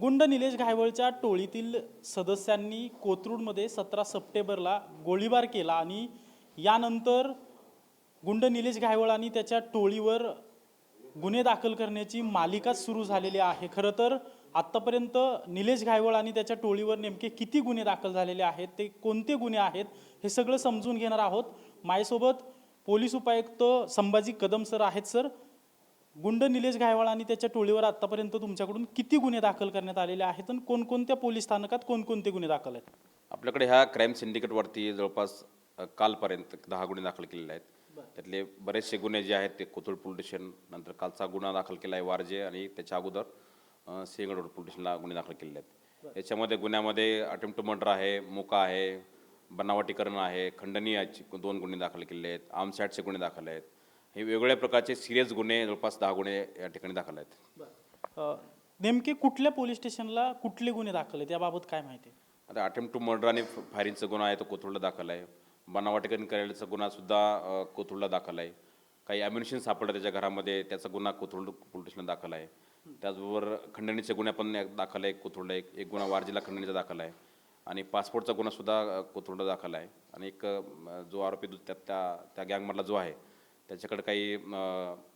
गुंड निलेश घायवळच्या टोळीतील सदस्यांनी कोथरूडमध्ये सतरा सप्टेंबरला गोळीबार केला आणि यानंतर गुंड निलेश घायवळ आणि त्याच्या टोळीवर गुन्हे दाखल करण्याची मालिकाच सुरू झालेली आहे. खरं तर आत्तापर्यंत निलेश घायवळ आणि त्याच्या टोळीवर नेमके किती गुन्हे दाखल झालेले आहेत ते कोणते गुन्हे आहेत हे सगळं समजून घेणार आहोत. माझ्यासोबत पोलीस उपायुक्त संभाजी कदम सर आहेत सर. गुंड निलेश गायवाळ आणि त्याच्या टोळीवर आतापर्यंत तुमच्याकडून किती गुन्हे दाखल करण्यात आलेले आहेत आणि कोणकोणत्या पोलीस स्थानकात कोणकोणते गुन्हे दाखल आहेत? आपल्याकडे ह्या क्राईम सिंडिकेटवरती जवळपास अ, कालपर्यंत दहा गुन्हे दाखल केलेले आहेत. त्यातले बरेचसे गुन्हे जे आहेत ते कोथरूड पोलीस स्टेशन नंतर कालचा गुन्हा दाखल केला आहे वारजे आणि त्याच्या अगोदर अ, सिंहगड रोड पोलीस स्टेशनला गुन्हे दाखल केलेले आहेत. याच्यामध्ये गुन्ह्यामध्ये अटेम्प्ट टू मर्डर आहे मोका आहे बनावटीकरण आहे खंडणी याची दोन गुन्हे दाखल केले आहेत आर्मसॅटचे गुन्हे दाखल आहेत. हे वेगवेगळ्या प्रकारचे सिरियस गुन्हे जवळपास दहा गुन्हे या ठिकाणी दाखल आहेत. अ, नेमके कुठल्या पोलीस स्टेशनला कुठले गुन्हे दाखल आहेत याबाबत काय माहिती? आता अटेम्प्ट टू मर्डर आणि फायरिंगचा गुन्हा आहे तो कोथरूडला दाखल आहे. बनावटीकरण करायचा गुन्हा सुद्धा अ, कोथरूडला दाखल आहे. काही ॲम्युनिशन सापडलं त्याच्या घरामध्ये त्याचा गुन्हा कोथरूड पोलीस स्टेशनला दाखल आहे. त्याचबरोबर खंडणीचे गुन्हे पण एक दाखल आहे कोथरूडला एक एक गुन्हा वारजीला खंडणीचा दाखल आहे. आणि पासपोर्टचा गुन्हा सुद्धा अ, कोथरूडला दाखल आहे. आणि एक अ, जो आरोपी दु- त्या त्या त्या गँगमधला जो आहे त्याच्याकडे काही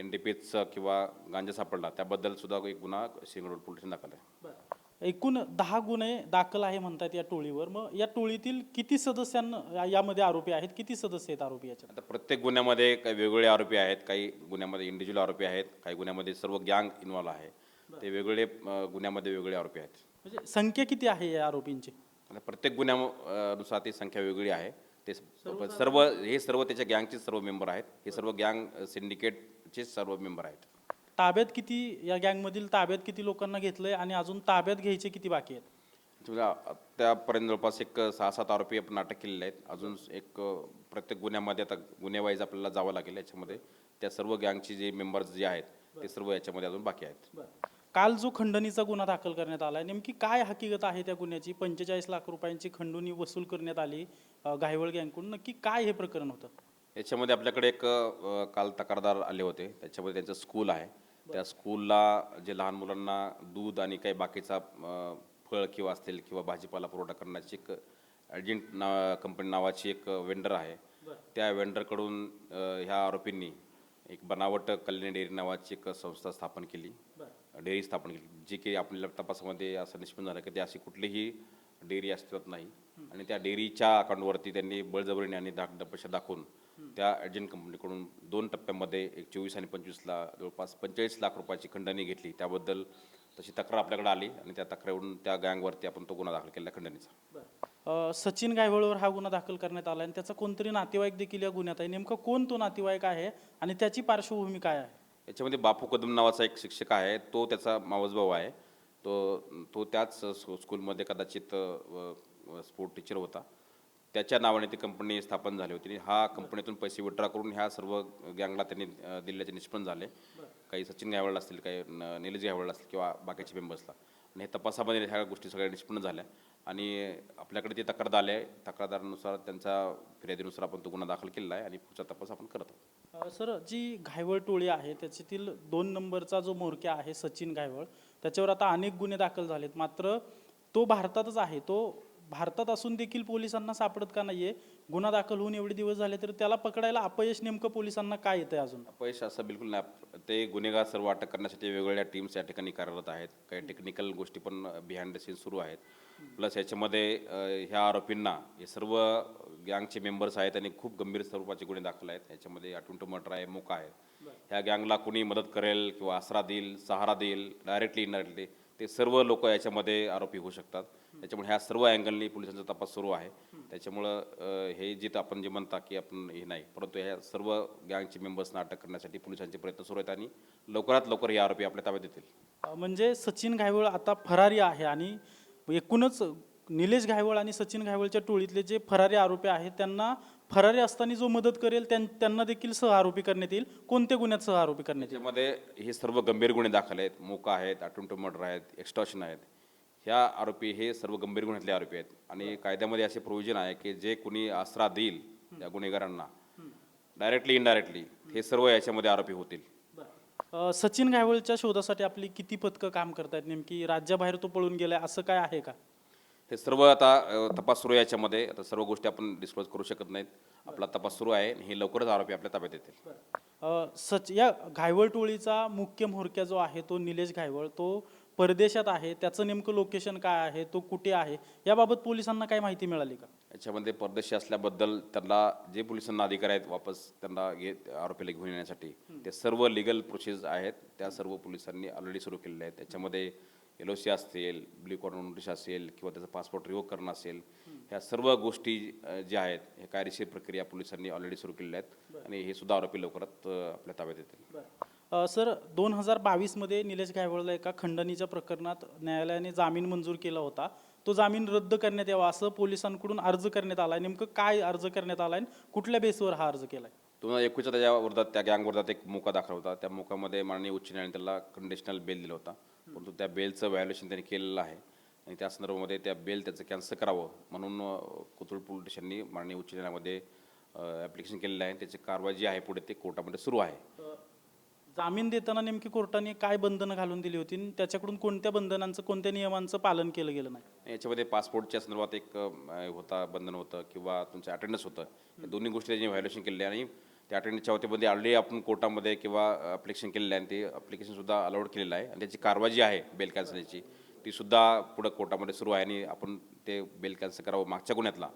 एन डी पीचं किंवा गांजा सापडला त्याबद्दल सुद्धा एक गुन्हा सिंग रोड पोलीस दाखल आहे. एकूण दहा गुन्हे दाखल आहे म्हणतात या टोळीवर. मग या टोळीतील किती सदस्यांना यामध्ये आरोपी आहेत? किती सदस्य आहेत आरोपी याच्यात? आता प्रत्येक गुन्ह्यामध्ये काही वेगवेगळे आरोपी आहेत काही गुन्ह्यामध्ये इंडिव्हिज्युअल आरोपी आहेत काही गुन्ह्यामध्ये सर्व गँग इन्व्हॉल्व आहे. ते वेगवेगळे गुन्ह्यामध्ये वेगवेगळे आरोपी आहेत. म्हणजे संख्या किती आहे या आरोपींची? आता प्रत्येक गुन्ह्यानुसार ती संख्या वेगळी आहे. ते सर्व हे सर्व त्याच्या गँगचे सर्व मेंबर आहेत. हे सर्व गँग सिंडिकेटचे सर्व मेंबर आहेत. ताब्यात किती या गँगमधील ताब्यात किती लोकांना घेतलंय आणि अजून ताब्यात घ्यायचे किती बाकी आहेत? त्यापर्यंत जवळपास एक सहा सात आरोपी आपण अटक केलेले आहेत. अजून एक प्रत्येक गुन्ह्यामध्ये आता गुन्हेवाईज आपल्याला जावं लागेल याच्यामध्ये. त्या सर्व गँगची जे मेंबर्स जे आहेत ते सर्व याच्यामध्ये अजून बाकी आहेत. काल जो खंडणीचा गुन्हा दाखल करण्यात आला आहे नेमकी काय हकीकत आहे त्या गुन्ह्याची? पंचेचाळीस लाख रुपयांची खंडणी वसूल करण्यात आली घायवळ गँगकडून. नक्की काय हे प्रकरण होतं? याच्यामध्ये आपल्याकडे एक अ, काल तक्रारदार आले होते. त्याच्यामध्ये त्यांचं स्कूल आहे. त्या स्कूलला जे लहान मुलांना दूध आणि काही बाकीचा अ, फळ किंवा असतील किंवा भाजीपाला पुरवठा करण्याची एक एजंट ना कंपनी नावाची एक वेंडर आहे. त्या वेंडरकडून अ, ह्या आरोपींनी एक बनावट कल्याणी डेअरी नावाची एक संस्था स्थापन केली. डेअरी स्थापन केली. जी की आपल्या तपासामध्ये असं निष्पन्न झालं की ती अशी कुठलीही डेअरी अस्तित्वात नाही. आणि त्या डेअरीच्या अकाउंटवरती त्यांनी बळजबरीने आणि दाख पैसे दाखवून त्या एजंट कंपनीकडून दोन टप्प्यामध्ये एक चोवीस आणि पंचवीसला जवळपास पंचेचाळीस लाख रुपयाची खंडणी घेतली. त्याबद्दल तशी तक्रार आपल्याकडे आली आणि त्या तक्रारीवरून त्या गँगवरती आपण तो गुन्हा दाखल केला खंडणीचा. सचिन गायवळवर हा गुन्हा दाखल करण्यात आला आणि त्याचा कोणतरी नातेवाईक देखील या गुन्ह्यात आहे. नेमका कोण तो नातेवाईक आहे आणि त्याची पार्श्वभूमी काय आहे? याच्यामध्ये बापू कदम नावाचा एक शिक्षक आहे तो त्याचा मावसभाऊ आहे. तो तो त्याच स्कू- स्कूलमध्ये कदाचित स्पोर्ट टीचर होता. त्याच्या नावाने ती कंपनी स्थापन झाली होती. आणि हा कंपनीतून पैसे विड्रा करून ह्या सर्व गँगला त्यांनी दिल्ल्याचे दिल्याचे निष्पन्न झाले. काही सचिन गायवळ असतील काही न- निलेश असतील किंवा बाकीचे मेंबर्सला. आणि हे तपासामध्ये ह्या गोष्टी सगळ्या निष्पन्न झाल्या. आणि आपल्याकडे ते तक्रार आले आहे. तक्रारदारानुसार त्यांचा फिर्यादीनुसार आपण तो गुन्हा दाखल केलेला आहे आणि पुढचा तपास आपण करत आहोत. सर जी घायवळ टोळी आहे त्याच्यातील दोन नंबरचा जो मोरक्या आहे सचिन घायवळ त्याच्यावर आता अनेक गुन्हे दाखल झालेत. मात्र तो भारतातच आहे. तो भारतात असून देखील पोलिसांना सापडत का नाहीये? गुन्हा दाखल होऊन एवढे दिवस झाले तर त्याला पकडायला अपयश नेमकं पोलिसांना काय येतंय अजून? अपयश असं बिलकुल नाही. ते गुन्हेगार सर्व अटक करण्यासाठी वेगवेगळ्या टीम्स या ठिकाणी कार्यरत आहेत. काही टेक्निकल गोष्टी पण बिहाइंड द सीन सुरू आहेत. प्लस याच्यामध्ये ह्या आरोपींना हे सर्व गँगचे मेंबर्स आहेत आणि खूप गंभीर स्वरूपाचे गुन्हे दाखल आहेत. याच्यामध्ये अटुंट मटर आहे मोका आहे. ह्या गँगला कुणी मदत करेल किंवा आसरा देईल सहारा देईल डायरेक्टली इनडायरेक्टली ते सर्व लोक याच्यामध्ये आरोपी होऊ शकतात. त्याच्यामुळे ह्या सर्व अँगलनी पोलिसांचा तपास सुरू आहे. त्याच्यामुळं हे जे आपण जे म्हणता की आपण हे नाही परंतु ह्या सर्व गँगचे मेंबर्सना अटक करण्यासाठी पोलिसांचे प्रयत्न सुरू आहेत आणि लवकरात लवकर हे आरोपी आपल्या ताब्यात येतील. म्हणजे सचिन घायवळ आता फरारी आहे आणि एकूणच निलेश घायवळ आणि सचिन घायवळच्या टोळीतले जे फरारी आरोपी आहेत त्यांना फरारी असताना जो मदत करेल त्यां- त्यांना देखील सहआरोपी करण्यात येईल. कोणत्या गुन्ह्यात सहआरोपी करण्यात येईल? हे सर्व गंभीर गुन्हे दाखल आहेत. मोका आहेत अटुंट मर्डर आहेत एक्स्टॉशन आहेत. ह्या आरोपी हे सर्व गंभीर गुन्ह्यातले आरोपी आहेत. आणि कायद्यामध्ये असे प्रोव्हिजन आहे की जे कुणी आसरा देईल त्या गुन्हेगारांना डायरेक्टली इनडायरेक्टली हे. सर्व याच्यामध्ये आरोपी होतील. सचिन घायवळच्या शोधासाठी आपली किती पथकं काम करतायत नेमकी? राज्याबाहेर तो पळून गेलाय असं काय आहे का? हे सर्व आता तपास सुरू आहे याच्यामध्ये. आता सर्व गोष्टी आपण डिस्क्लोज करू शकत नाहीत. आपला तपास सुरू आहे हे लवकरच आरोपी आपल्या ताब्यात येतील. सच या घायवळ टोळीचा मुख्य म्होरक्या जो आहे तो निलेश घायवळ तो परदेशात आहे त्याचं नेमकं लोकेशन काय आहे तो कुठे आहे याबाबत पोलिसांना काय माहिती मिळाली का? याच्यामध्ये परदेशी असल्याबद्दल त्यांना जे पोलिसांना अधिकार आहेत वापस त्यांना घे आरोपीला घेऊन येण्यासाठी ते सर्व लिगल प्रोसेस आहेत त्या सर्व पोलिसांनी ऑलरेडी सुरू केलेल्या आहेत. त्याच्यामध्ये एल ओ सी असतील ब्ल्यू कॉर्नर नोटीस असेल किंवा त्याचा पासपोर्ट रिवोक करणं असेल ह्या सर्व गोष्टी ज्या आहेत हे कायदेशीर प्रक्रिया पोलिसांनी ऑलरेडी सुरू केलेल्या आहेत. आणि हे सुद्धा आरोपी लवकरात आपल्या ताब्यात येतील. सर दोन हजार बावीसमध्ये निलेश घायवळला एका खंडणीच्या प्रकरणात न्यायालयाने जामीन मंजूर केला होता. तो जामीन रद्द करण्यात यावा असं पोलिसांकडून अर्ज करण्यात आलाय. नेमकं काय अर्ज करण्यात आलाय आणि कुठल्या बेसवर हा अर्ज केलाय? दोन हजार एकवीसचा त्याच्या विरोधात त्या गँग विरोधात एक मोका दाखल होता. त्या मोकामध्ये माननीय उच्च न्यायालयाने त्याला कंडिशनल बेल दिला होता. परंतु त्या बेलचं व्हॅल्युएशन त्यांनी केलेलं आहे. आणि त्या संदर्भामध्ये त्या बेल त्याचं कॅन्सल करावं म्हणून कोथरूड पोलीस स्टेशननी माननीय उच्च न्यायालयामध्ये ॲप्लिकेशन केलेलं आहे. त्याची कारवाई जी आहे पुढे ते कोर्टामध्ये सुरू आहे. जामीन देताना नेमकी कोर्टाने काय बंधनं घालून दिली होती? आणि त्याच्याकडून कोणत्या बंधनांचं कोणत्या नियमांचं पालन केलं गेलं नाही? याच्यामध्ये पासपोर्टच्या संदर्भात एक अ, होता बंधन होतं किंवा तुमचं अटेंडन्स होतं. या दोन्ही गोष्टी त्यांनी व्हॅल्युएशन केलेली आहे आणि त्या अटेंडन्सच्या बाबतीमध्ये ऑलरेडी आपण कोर्टामध्ये किंवा अप्लिकेशन केलेलं आहे आणि ते अप्लिकेशन सुद्धा अलाउड केलेलं आहे. आणि त्याची कारवाई जी आहे बेल कॅन्सलची ती सुद्धा पुढं कोर्टामध्ये सुरू आहे आणि आपण ते बेल कॅन्सल करावं मागच्या गुन्ह्यातला.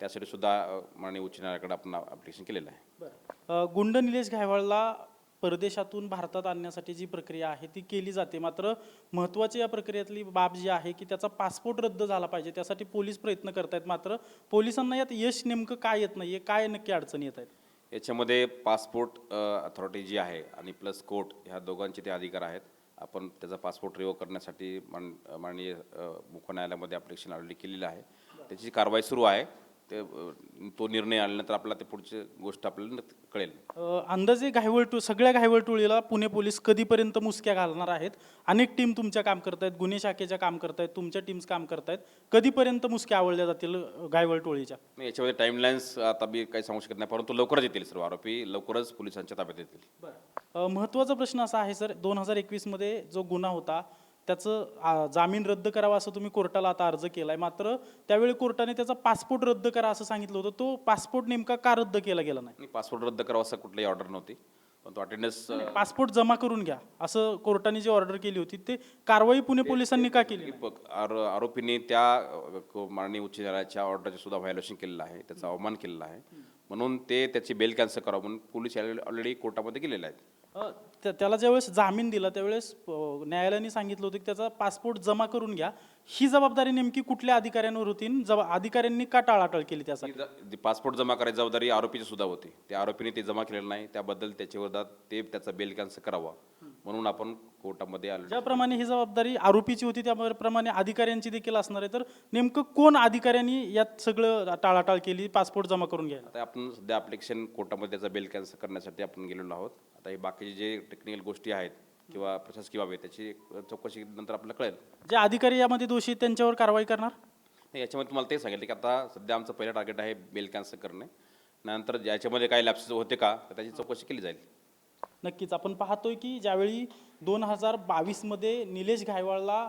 त्यासाठी सुद्धा अ, माननीय उच्च न्यायालयाकडे आपण अप्लिकेशन केलेलं आहे. अ, गुंड निलेश घायवाळला परदेशातून भारतात आणण्यासाठी जी प्रक्रिया आहे ती केली जाते. मात्र महत्त्वाची या प्रक्रियेतली बाब जी आहे की त्याचा पासपोर्ट रद्द झाला पाहिजे. त्यासाठी पोलीस प्रयत्न करत आहेत मात्र पोलिसांना यात यश नेमकं काय येत नाहीये? काय नक्की अडचणी येत आहेत याच्यामध्ये पासपोर्ट अथॉरिटी जी आहे आणि प्लस कोर्ट ह्या दोघांचे ते अधिकार आहेत. आपण त्याचा पासपोर्ट रिव्ह करण्यासाठी मान माननीय मुख्य न्यायालयामध्ये ॲप्लिकेशन ऑलरेडी केलेलं आहे. त्याची कारवाई सुरू आहे. ते तो निर्णय आल्यानंतर आपल्याला ते पुढची गोष्ट आपल्याला नक्की कळेल. अ, अंदाजे घायवळ टोळ सगळ्या घायवळ टोळीला पुणे पोलीस कधीपर्यंत मुसक्या घालणार आहेत? अनेक टीम तुमच्या काम करतायत गुन्हे शाखेच्या काम करतायत तुमच्या टीम्स काम करतायत. कधीपर्यंत मुसक्या आवडल्या जातील अ, घायवळ टोळीच्या नाही, याच्यामध्ये टाईमलाईन्स आता मी काही सांगू शकत नाही परंतु लवकरच येतील सर्व आरोपी लवकरच पोलिसांच्या ताब्यात येतील. अ, महत्त्वाचा प्रश्न असा आहे सर दोन हजार एकवीसमध्ये जो गुन्हा होता त्याचं जामीन रद्द करावा असं तुम्ही कोर्टाला आता अर्ज केलाय. मात्र त्यावेळी कोर्टाने त्याचा पासपोर्ट रद्द करा असं सांगितलं होतं. तो पासपोर्ट नेमका का रद्द केला गेला नाही? पासपोर्ट रद्द करावा असं कुठलीही ऑर्डर नव्हती. परंतु अटेंडन्स पासपोर्ट जमा करून घ्या. असं कोर्टाने जी ऑर्डर केली होती ते कारवाई पुणे पोलिसांनी का केली आरोपीने त्या माननीय उच्च न्यायालयाच्या ऑर्डरचे सुद्धा व्हायोलेशन केलेलं आहे. त्याचा अवमान केलेला आहे. म्हणून ते त्याची बेल कॅन्सल करावं म्हणून पोलीस ऑलरेडी कोर्टामध्ये गेलेले आहेत. त्या- त्याला ज्यावेळेस जामीन दिला त्यावेळेस अ, न्यायालयाने सांगितलं होतं की त्याचा पासपोर्ट जमा करून घ्या. ही जबाबदारी नेमकी कुठल्या अधिकाऱ्यांवर होती आणि जबा अधिकाऱ्यांनी का टाळाटाळ केली त्यासाठी? पासपोर्ट जमा करायची जबाबदारी आरोपीची सुद्धा होती. त्या आरोपीने ते जमा केलेलं नाही. त्याबद्दल त्याच्या विरोधात ते त्याचा बेल कॅन्सल करावा म्हणून आपण कोर्टामध्ये आलो. ज्याप्रमाणे ही जबाबदारी आरोपीची होती त्याप्रमाणे अधिकाऱ्यांची देखील असणार आहे. तर नेमकं कोण अधिकाऱ्यांनी यात सगळं टाळाटाळ केली पासपोर्ट जमा करून घ्यायला? आता आपण सध्या ॲप्लिकेशन कोर्टामध्ये त्याचा बेल कॅन्सल करण्यासाठी आपण गेलेलो आहोत. आता हे बाकीचे जे टेक्निकल गोष्टी आहेत किंवा प्रशासकीय बाबी त्याची चौकशी नंतर आपल्याला कळेल. जे अधिकारी यामध्ये दोषी आहेत, त्यांच्यावर कारवाई करणार? नाही याच्यामध्ये तुम्हाला ते सांगितलं की आता सध्या आमचं पहिलं टार्गेट आहे बेल कॅन्सल करणे. नंतर याच्यामध्ये काही लॅप्सेस होते का? तर त्याची चौकशी केली जाईल. नक्कीच आपण पाहतोय की ज्यावेळी दोन हजार बावीसमध्ये निलेश घायवाळला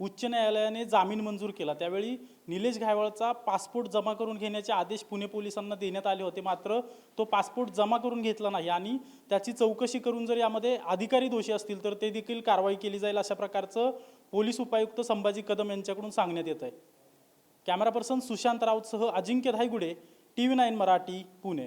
उच्च न्यायालयाने जामीन मंजूर केला त्यावेळी निलेश घायवाळचा पासपोर्ट जमा करून घेण्याचे आदेश पुणे पोलिसांना देण्यात आले होते. मात्र तो पासपोर्ट जमा करून घेतला नाही आणि त्याची चौकशी करून जर यामध्ये अधिकारी दोषी असतील तर ते देखील कारवाई केली जाईल अशा प्रकारचं पोलीस उपायुक्त संभाजी कदम यांच्याकडून सांगण्यात येत आहे camera person Sushant राऊतसह Ajinkya Dhaygude T V nine Marathi Pune.